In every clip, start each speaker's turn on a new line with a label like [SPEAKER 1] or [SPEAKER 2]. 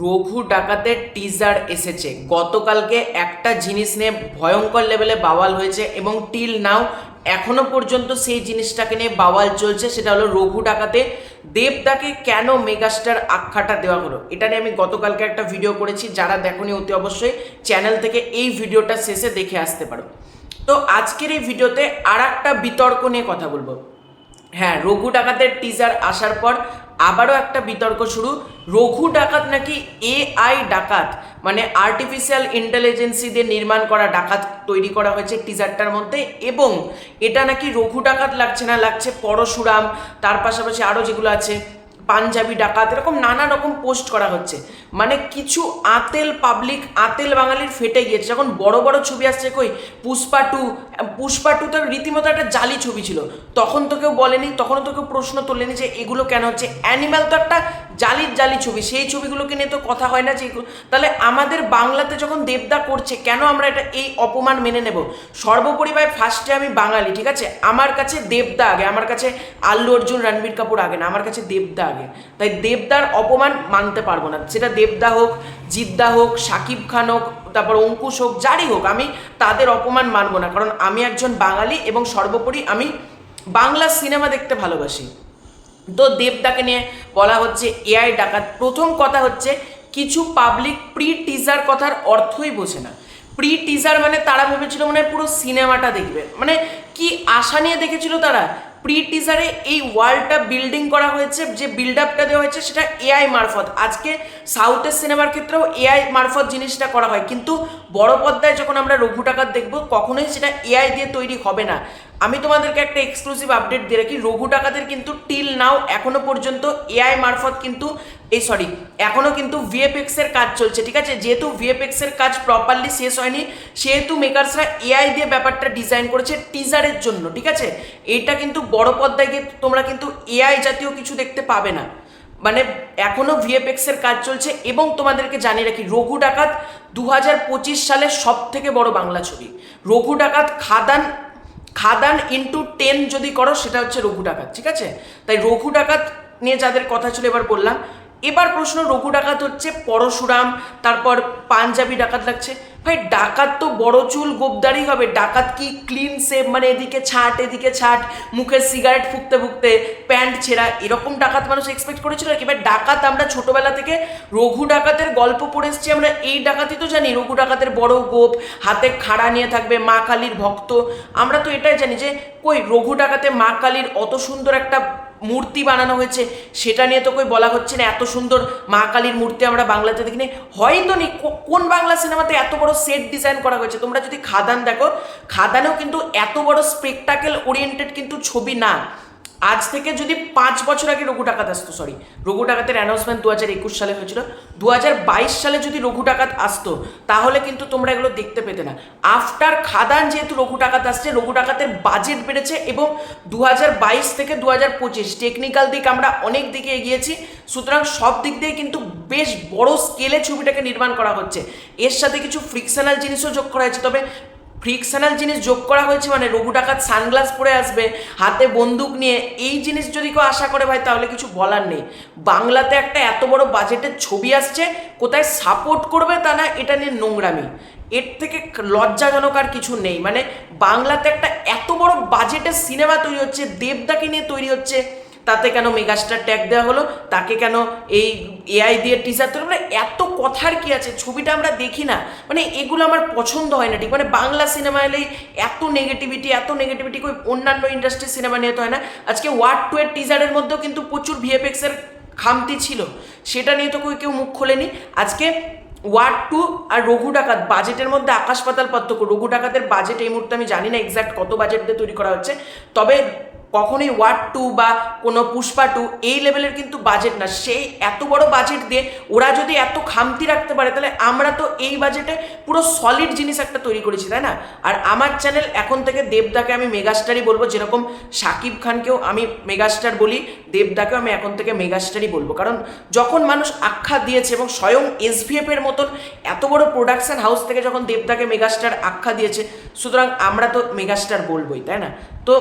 [SPEAKER 1] রঘু ডাকাতের টিজার এসেছে। গতকালকে একটা জিনিস নিয়ে ভয়ঙ্কর লেভেলে বাওয়াল হয়েছে এবং টিল নাও এখনও পর্যন্ত সেই জিনিসটাকে নিয়ে বাওয়াল চলছে, সেটা হলো রঘু ডাকাতে দেবদাকে কেন মেগাস্টার আখ্যাটা দেওয়া হলো। এটা নিয়ে আমি গতকালকে একটা ভিডিও করেছি, যারা দেখোনি অতি অবশ্যই চ্যানেল থেকে এই ভিডিওটা শেষে দেখে আসতে পারো। তো আজকের এই ভিডিওতে আর একটা বিতর্ক নিয়ে কথা বলব। হ্যাঁ রঘু ডাকাতের টিজার আসার পর আবারও একটা বিতর্ক শুরু। রঘু ডাকাত নাকি এআই ডাকাত? মানে আর্টিফিশিয়াল ইন্টেলিজেন্সি দিয়ে নির্মাণ করা ডাকাত তৈরি করা হয়েছে টিজারটার মধ্যে এবং এটা নাকি রঘু ডাকাত লাগছে না? লাগছে পরশুরাম, তার পাশাপাশি আরও যেগুলো আছে পাঞ্জাবি, ডাকাত, এরকম নানা রকম পোস্ট করা হচ্ছে। মানে কিছু আতেল পাবলিক আতেল বাঙালির ফেটে গিয়েছে। যখন বড় বড় ছবি আসছে কই, পুষ্পা টু পুষ্পা টু তো রীতিমতো একটা জালি ছবি ছিল। তখন তো কেউ বলেনি, তখনও তো কেউ প্রশ্ন তোলেনি যে এগুলো কেন হচ্ছে। অ্যানিম্যাল তো একটা জালির জালি ছবি, সেই ছবিগুলোকে নিয়ে তো কথা হয় না যে তাহলে আমাদের বাংলাতে যখন দেবদা করছে, কেন আমরা এটা এই অপমান মেনে নেব? সর্বোপরি ভাই ফার্স্টে আমি বাঙালি, ঠিক আছে? আমার কাছে দেবদা আগে, আমার কাছে আল্লু অর্জুন, রণবীর কাপুর আগে না, আমার কাছে দেবদা আগে। তাই দেবদার অপমান মানতে পারব না। সেটা দেবদা হোক, জিদ্দা হোক, সাকিব খান হোক, তারপর অঙ্কুশ হোক, যারই হোক, আমি তাদের অপমান মানবো না। কারণ আমি একজন বাঙালি এবং সর্বোপরি আমি বাংলা সিনেমা দেখতে ভালোবাসি। তো দেবদাকে নিয়ে বলা হচ্ছে, এআই ডাকাত। প্রথম কথা হচ্ছে, কিছু পাবলিক প্রি টিজার কথার অর্থই বোঝে না। প্রি টিজার মানে তারা ভেবেছিল মানে পুরো সিনেমাটা দেখবে। মানে কি আশা নিয়ে দেখেছিল তারা? প্রি টিজারে এই ওয়ার্ল্ডটা বিল্ডিং করা হয়েছে, যে বিল্ড আপটা দেওয়া হয়েছে, সেটা এআই মারফত। আজকে সাউথের সিনেমার ক্ষেত্রেও এআই মারফত জিনিসটা করা হয়। কিন্তু বড় পর্দায় যখন আমরা রঘু টাকার দেখব, কখনোই সেটা এআই দিয়ে তৈরি হবে না। আমি তোমাদেরকে একটা এক্সক্লুসিভ আপডেট দিয়ে রাখি। রঘু টাকাদের কিন্তু টিল নাও এখনও পর্যন্ত এআই মারফত কিন্তু, এই সরি এখনও কিন্তু ভিএফএক্স এর কাজ চলছে, ঠিক আছে? যেহেতু ভিএফএক্স এর কাজ প্রপারলি শেষ হয়নি, সেহেতু মেকার্সরা এআই দিয়ে ব্যাপারটা ডিজাইন করেছে টিজারের জন্য, ঠিক আছে? এটা কিন্তু বড় পর্দায় গিয়ে তোমরা কিন্তু এআই জাতীয় কিছু দেখতে পাবে না। মানে এখনও ভিএফএক্স এর কাজ চলছে এবং তোমাদেরকে জানিয়ে রাখি, রঘু ডাকাত দু হাজার পঁচিশ সালের সব থেকে বড় বাংলা ছবি। রঘু ডাকাত খাদান খাদান ইন্টু টেন যদি করো, সেটা হচ্ছে রঘু ডাকাত, ঠিক আছে? তাই রঘু ডাকাত নিয়ে যাদের কথা ছিল এবার বললাম। এবার প্রশ্ন, রঘু ডাকাত হচ্ছে পরশুরাম, তারপর পাঞ্জাবি ডাকাত লাগছে। ভাই, ডাকাত তো বড় চুল গোবদারি হবে। ডাকাত কি ক্লিন সেভ মানে এদিকে ছাট এদিকে ছাট, মুখে সিগারেট ফুকতে ফুকতে প্যান্ট ছেঁড়া, এরকম ডাকাত মানুষ এক্সপেক্ট করেছিল কি এবার ডাকাত আমরা ছোটবেলা থেকে রঘু ডাকাতের গল্প পড়ে এসেছি, আমরা এই ডাকাতি তো জানি, রঘু ডাকাতের বড় গোপ, হাতে খাড়া নিয়ে থাকবে মা কালীর ভক্ত। আমরা তো এটাই জানি যে, কই, রঘু ডাকাতে মা কালীর অত সুন্দর একটা মূর্তি বানানো হয়েছে, সেটা নিয়ে তো কই বলা হচ্ছে না, এত সুন্দর মা কালীর মূর্তি আমরা বাংলাতে দেখিনি। হয়তো নি কোন বাংলা সিনেমাতে এত বড় সেট ডিজাইন করা হয়েছে? তোমরা যদি খাদান দেখো, খাদানেও কিন্তু এত বড় স্পেকটাকেল ওরিয়েন্টেড কিন্তু ছবি না। আজ থেকে যদি পাঁচ বছর আগে রঘু ডাকাত আসতো সরি রঘু ডাকাতের অ্যানাউন্সমেন্ট দু হাজার একুশ সালে হয়েছিল। দু হাজার বাইশ সালে যদি রঘু ডাকাত আসতো, তাহলে কিন্তু তোমরা এগুলো দেখতে পেতে না। আফটার খাদান যেহেতু রঘু ডাকাত আসছে, রঘু ডাকাতের বাজেট বেড়েছে এবং দু হাজার বাইশ থেকে দু হাজার পঁচিশ টেকনিক্যাল দিক আমরা অনেক দিকে এগিয়েছি। সুতরাং সব দিক দিয়ে কিন্তু বেশ বড় স্কেলে ছবিটাকে নির্মাণ করা হচ্ছে। এর সাথে কিছু ফ্রিকশনাল জিনিসও যোগ করা হয়েছে। তবে ফ্রিকশনাল জিনিস যোগ করা হয়েছে মানে রঘু ডাকাত সানগ্লাস পরে আসবে, হাতে বন্দুক নিয়ে, এই জিনিস যদি কেউ আশা করে ভাই, তাহলে কিছু বলার নেই। বাংলাতে একটা এত বড় বাজেটের ছবি আসছে, কোথায় সাপোর্ট করবে তা না, এটা নিয়ে নোংরামি। এর থেকে লজ্জাজনক আর কিছু নেই। মানে বাংলাতে একটা এত বড় বাজেটের সিনেমা তৈরি হচ্ছে, দেবদাকে নিয়ে তৈরি হচ্ছে। তাতে কেন মেগাস্টার ট্যাগ দেওয়া হলো? তাকে কেন এই এআই দিয়ে টিজার তৈরি মানে এত কথার কি আছে? ছবিটা আমরা দেখি না। মানে এগুলো আমার পছন্দ হয় না ঠিক। মানে বাংলা সিনেমা এলেই এত নেগেটিভিটি এত নেগেটিভিটি কই অন্যান্য ইন্ডাস্ট্রির সিনেমা নিয়ে তো হয় না। আজকে ওয়ার্ড টু এর টিজারের মধ্যেও কিন্তু প্রচুর ভিএফএক্সের খামতি ছিল। সেটা নিয়ে তো কেউ মুখ খোলেনি। আজকে ওয়ার্ড টু আর রঘু ডাকাত বাজেটের মধ্যে আকাশ পাতাল পার্থক্য। রঘু ডাকাতের বাজেট এই মুহূর্তে আমি জানি না এক্স্যাক্ট কত বাজেট দিয়ে তৈরি করা হচ্ছে, তবে কখনোই ওয়ার্ড টু বা কোনো পুষ্পা টু এই লেভেলের কিন্তু বাজেট না। সেই এত বড় বাজেট দিয়ে ওরা যদি এত খামতি রাখতে পারে, তাহলে আমরা তো এই বাজেটে পুরো সলিড জিনিস একটা তৈরি করেছি, তাই না? আর আমার চ্যানেল এখন থেকে দেবদাকে আমি মেগাস্টারই বলব, যেরকম শাকিব খানকেও আমি মেগাস্টার বলি, দেবদাকেও আমি এখন থেকে মেগাস্টারই বলব। কারণ যখন মানুষ আখ্যা দিয়েছে এবং স্বয়ং এসভিএফ এর মতন এত বড় প্রোডাকশন হাউস থেকে যখন দেবদাকে মেগাস্টার আখ্যা দিয়েছে, সুতরাং আমরা তো মেগাস্টার বলবোই, তাই না? তো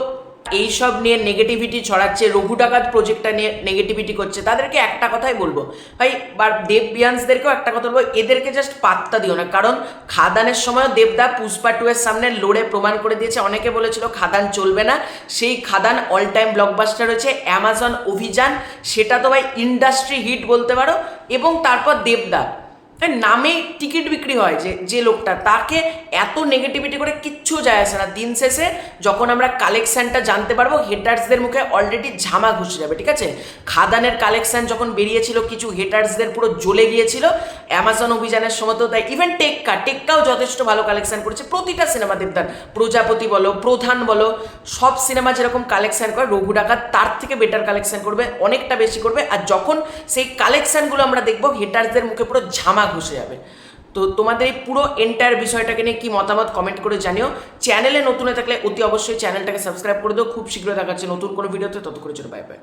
[SPEAKER 1] এইসব নিয়ে নেগেটিভিটি ছড়াচ্ছে, রঘু ডাকাত প্রজেক্টটা নিয়ে নেগেটিভিটি করছে, তাদেরকে একটা কথাই বলব। ভাই, বা দেব বিয়ান্সদেরকেও একটা কথা বলব, এদেরকে জাস্ট পাত্তা দিও না, কারণ খাদানের সময় দেবদা পুষ্পা টু এর সামনে লড়ে প্রমাণ করে দিয়েছে। অনেকে বলেছিল খাদান চলবে না, সেই খাদান অল টাইম ব্লকবাস্টার হয়েছে অ্যামাজন অভিযান, সেটা তো ভাই ইন্ডাস্ট্রি হিট বলতে পারো, এবং তারপর দেবদা। নামেই টিকিট বিক্রি হয় যে যে লোকটা তাকে এত নেগেটিভিটি করে কিচ্ছু যায় আসে না। দিন শেষে যখন আমরা কালেকশানটা জানতে পারব হেটার্সদের মুখে অলরেডি ঝামা ঘুষে যাবে, ঠিক আছে? খাদানের কালেকশান যখন বেরিয়েছিল, কিছু হেটার্সদের পুরো জ্বলে গিয়েছিল। অ্যামাজন অভিযানের সময় তো তাই ইভেন টেক্কা টেক্কাও যথেষ্ট ভালো কালেকশান করেছে। প্রতিটা সিনেমা দেবদান প্রজাপতি বলো, প্রধান বলো, সব সিনেমা যেরকম কালেকশান করে, রঘু ডাকাত তার থেকে বেটার কালেকশান করবে, অনেকটা বেশি করবে। আর যখন সেই কালেকশানগুলো আমরা দেখব হেটার্সদের মুখে পুরো ঝামা ঘুষে যাবে। তো তোমাদের এই পুরো এন্টায়ার বিষয়টাকে নিয়ে কি মতামত কমেন্ট করে জানিও। চ্যানেলে নতুন থাকলে অতি অবশ্যই চ্যানেলটাকে সাবস্ক্রাইব করে দিও। খুব শীঘ্র দেখাচ্ছে নতুন কোনো ভিডিওতে তত করে জন্য বাই বাই